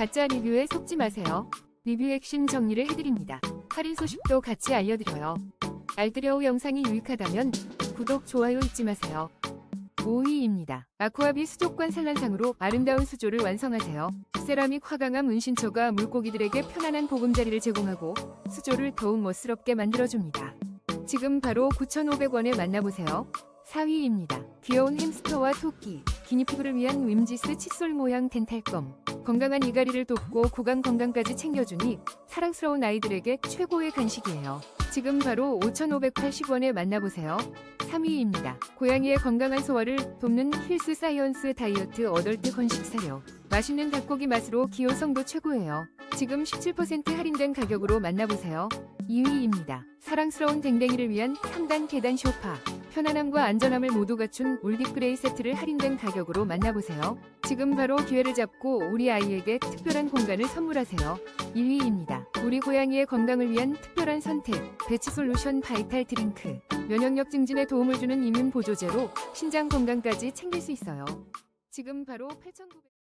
가짜 리뷰에 속지 마세요. 리뷰 핵심 정리를 해드립니다. 할인 소식도 같이 알려드려요. 알뜰여우 영상이 유익하다면 구독, 좋아요 잊지 마세요. 5위입니다. 아쿠아비 수족관 산란상으로 아름다운 수조를 완성하세요. 세라믹 화강암 은신처가 물고기들에게 편안한 보금자리를 제공하고 수조를 더욱 멋스럽게 만들어줍니다. 지금 바로 9,500원에 만나보세요. 4위입니다. 귀여운 햄스터와 토끼, 기니피그를 위한 윰지스 칫솔 모양 덴탈검. 건강한 이갈이를 돕고 구강 건강까지 챙겨주니 사랑스러운 아이들에게 최고의 간식이에요. 지금 바로 5,580원에 만나보세요. 3위입니다. 고양이의 건강한 소화를 돕는 힐스 사이언스 다이어트 어덜트 건식 사료. 맛있는 닭고기 맛으로 기호성도 최고예요. 지금 17% 할인된 가격으로 만나보세요. 2위입니다. 사랑스러운 댕댕이를 위한 3단 계단 쇼파. 편안함과 안전함을 모두 갖춘 올딥 그레이 세트를 할인된 가격으로 만나보세요. 지금 바로 기회를 잡고 우리 아이에게 특별한 공간을 선물하세요. 1위입니다. 우리 고양이의 건강을 위한 특별한 선택. 배치 솔루션 바이탈 드링크. 면역력 증진에 도움을 주는 이민 보조제로 신장 건강까지 챙길 수 있어요. 지금 바로 8,900